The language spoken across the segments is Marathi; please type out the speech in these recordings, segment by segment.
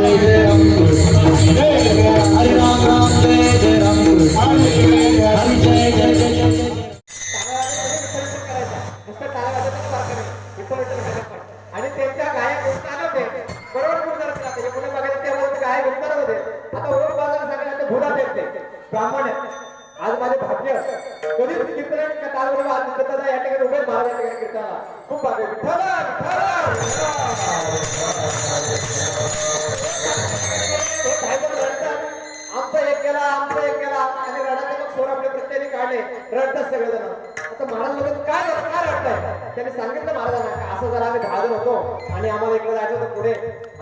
जय जय काढले रडतात सगळेजण. आता महाराज म्हणतात काय झालं काय रडताय त्याने सांगितलं महाराजांना असं जरा आम्ही दहा जण होतो आणि आम्हाला इकडे जायचं होतं पुढे.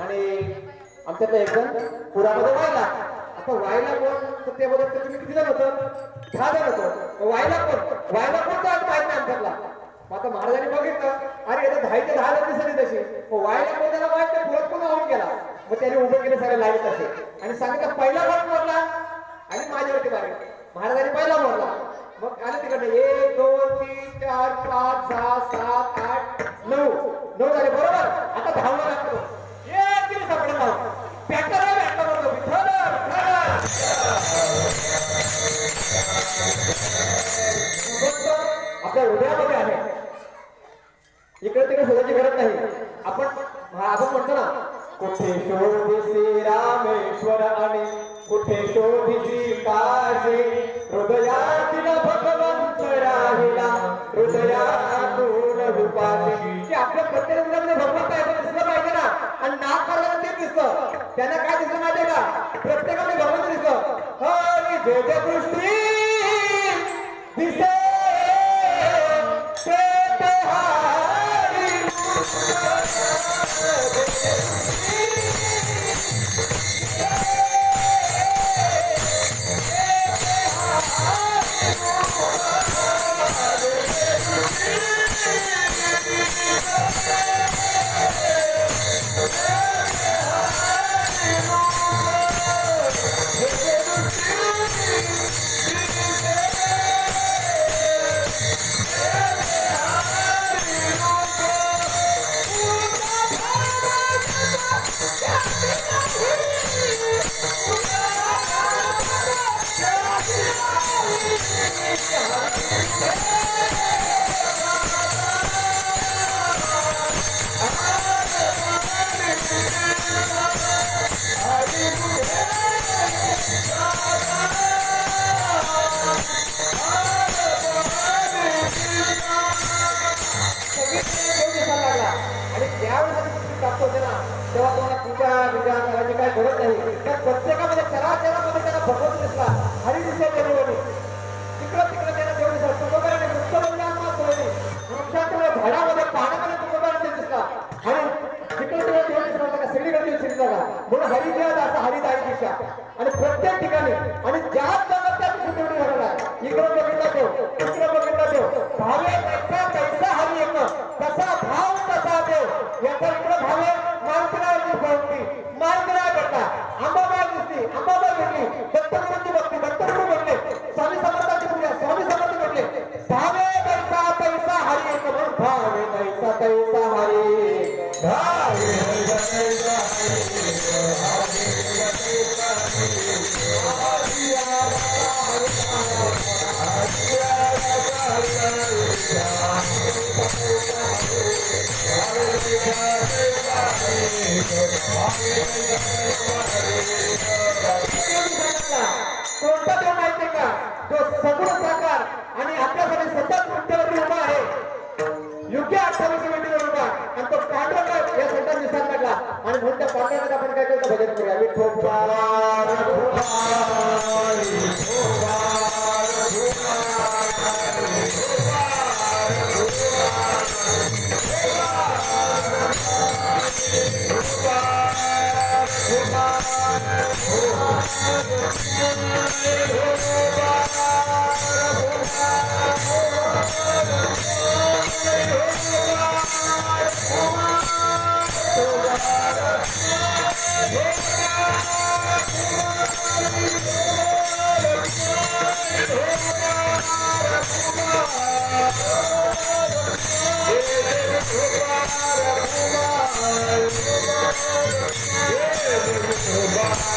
आणि आमच्या एक जण पुरामध्ये व्हायला आता व्हायला कोण? तर ते बोलत तुम्ही किती जण होतं? दहा जण होतो. व्हायला कोण? व्हायला कोण तर माहीत नाही आमच्यातला? मग आता महाराजांनी बघितलं अरे आता दहाचे दहा जण दिसली तशी. मग व्हायला कोण? त्याला माहीत नाही पुढत कोण वाहून गेला. मग त्याने उभं केलं सगळे लाइट असे. आणि सांगितलं पहिला कोण मारला आणि माझ्यावरती मारे महाराजांनी पहिला मोडला. मग आले तिकडे एक दोन तीन चार पाच सहा सात आठ नऊ. नऊ झाले बरोबर? आता धावला लागतो. एक दिवस आपण धाव. पॅटर आपल्या हृदयामध्ये आहे. इकडे तिकडे शोधायची गरज नाही. até para os 30. त्याला चराचरामध्ये त्यांना भगवत दिसला हरी दिसला देवणी तिकडं तिकडं देव दिसला सोडली झाडामध्ये पाण्यामध्ये तुकोबाराने दिसला आणि तिकडे तिकडे देव दिसला का सगळीकडे देव का म्हणून असा हरिदाई दिशा आणि प्रत्येक ठिकाणी आणि ज्या जगात त्या दिवशी देव झालेला इकडं बघितला तो तिकडं बघितला तो. भावे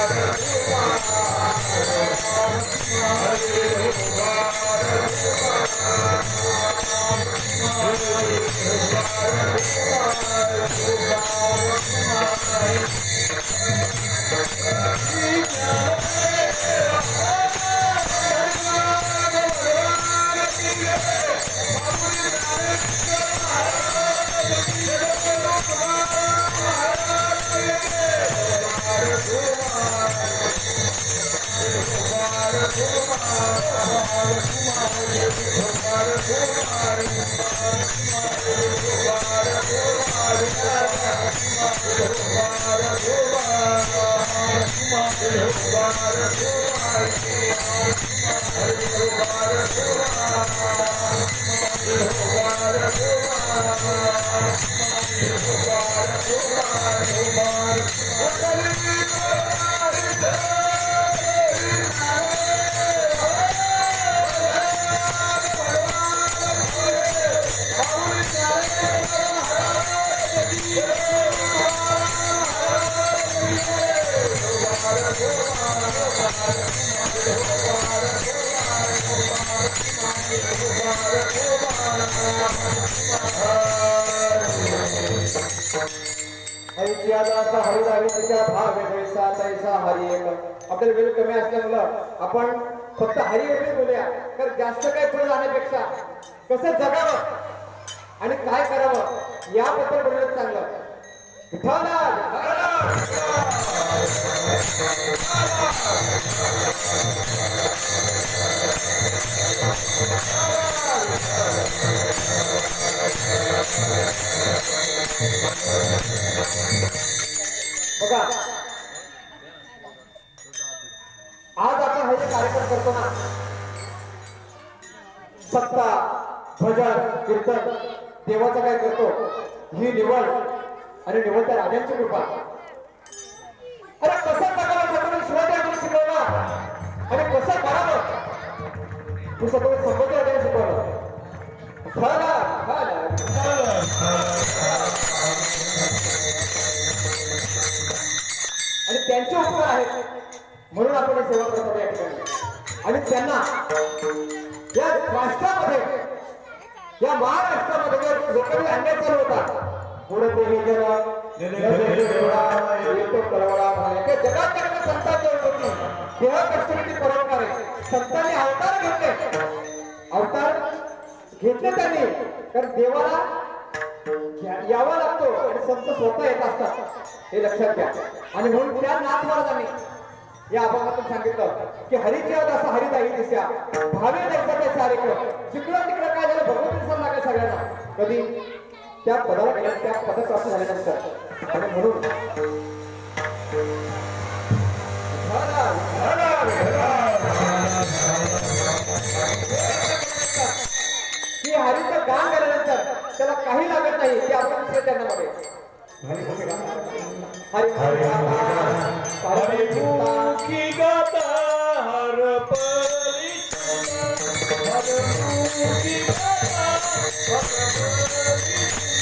हरीची आता असा हरिदारी तिच्या भाग तैसा तैसा हरी एक आपल्याला वेळ कमी असल्यामुळं आपण फक्त हरी वगैरे बोलूया तर जास्त काही पुढे जाण्यापेक्षा कसं जगावं? आणि काय करावं याबद्दल बोलणं चांगलं. विठ्ठला! बघा. आज आपण हे जे कार्यक्रम करतो ना. सत्ता भजन कीर्तन देवाचं काय करतो? ही निवड आणि निवड त्या राजांची कृपा. अरे कसं तू सगळं संबंध राजाने शिकवलं खरं आणि त्यांचे उपकार आहेत म्हणून आपण हे सेवा करत या ठिकाणी आणि त्यांना या राष्ट्रामध्ये या महाराष्ट्रामध्ये जर जो काही अन्याय चालू होता पुढे हे. ते जगात हे लक्षात घ्या. आणि म्हणून त्या नाथ महाराजांनी या अभंगातून सांगितलं की हरिच्या आज असं हरिदाई दिसया भावे द्यायचा ते कार्यक्रम जिकडं तिकडं काय झालं भगवत दिसायला लागेल सगळ्यांना. कधी? त्या पदाला गेल्या त्या पदप्राप्त झाल्यानंतर. आणि म्हणून की हरिचं गान केल्यानंतर त्याला काही लागत नाही की आपण त्यांना चरणामध्ये हरी हरी हरी चिंता की गाता हरपली हरमुखी गाता हरिभक्तीवर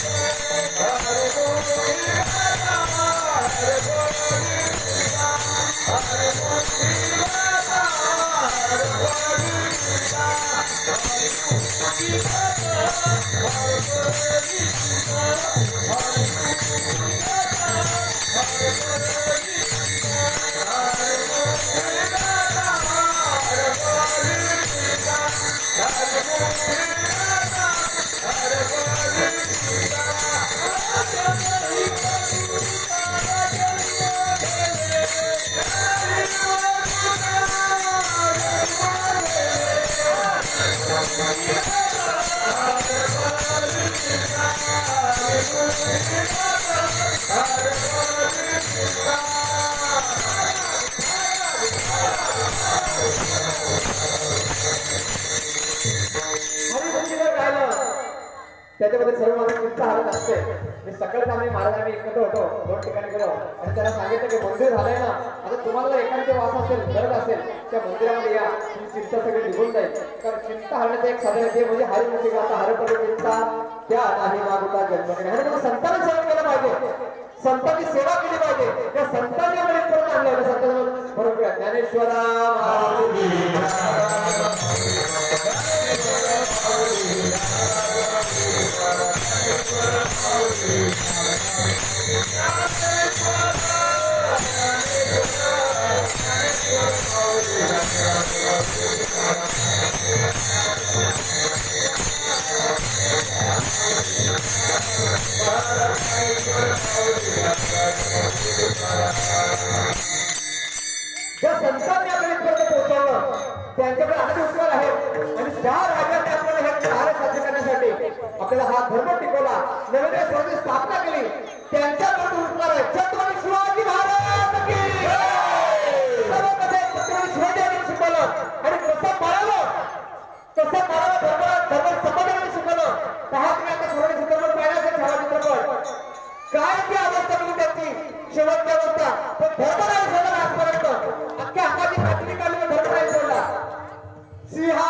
त्याच्यामध्ये सर्व माझी चिंता हरत असते. मी सकाळी आम्ही महाराज आम्ही एकत्र होतो. दोन ठिकाणी गेलो. आणि त्याला सांगितलं की मंदिर झालंय ना आता तुम्हाला एखादे वास असेल गरज असेल त्या मंदिरामध्ये या. तुमची चिंता सगळी निघून जाईल. कारण चिंता हरण्याचं एक साधन आहे ते म्हणजे हरिमुखी आता हरपडे चिंता त्या नाही मागुता जन्म घेणे आणि संतांना सेवा केलं पाहिजे. संतांची सेवा केली पाहिजे. त्या संतांनी आपण परत आणलं. संतांना ज्ञानेश्वरा आहेत आपल्याला हे साध्य करण्यासाठी आपल्याला हा धर्म टिकवला स्थापना केली उपकार आहे छत्रपती शिवाजी महाराज छत्रपती शिवाजी यांनी शिकवलं आणि कसं कसं धर्म धर्म समाजाने शिकवलं पहा तुम्ही आता चित्रपट छावा चित्रपट काय ती अवस्था म्हणजे त्याची शेवटची अवस्था पण धर्म नाही आजपर्यंत अख्ख्या हाताची धर्म नाही सोडला सिंहा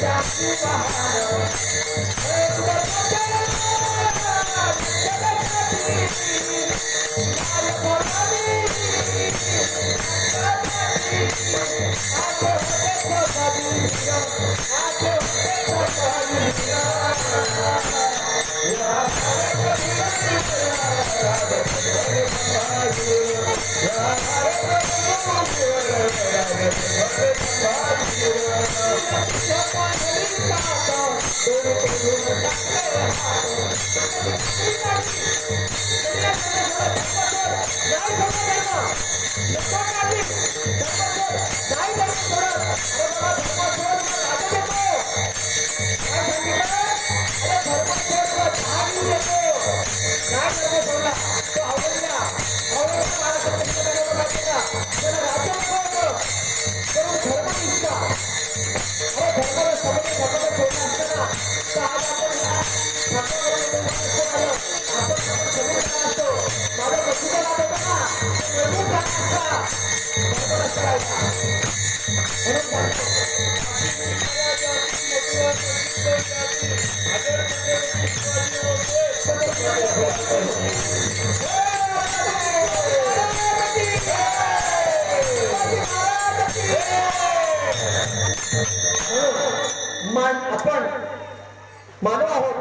Hey! म्हणून मान आपण मानव आहोत.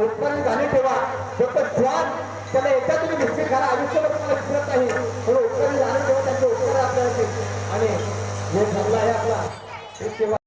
उत्पन्न झाले तेव्हा फक्त श्वास त्याला एकदा तुम्ही निश्चित करा आयुष्यभर विसरत नाही. पण उत्पन्न झाले तेव्हा त्यांचं उत्पन्न आपल्याला आणि हे झाला आहे आपला.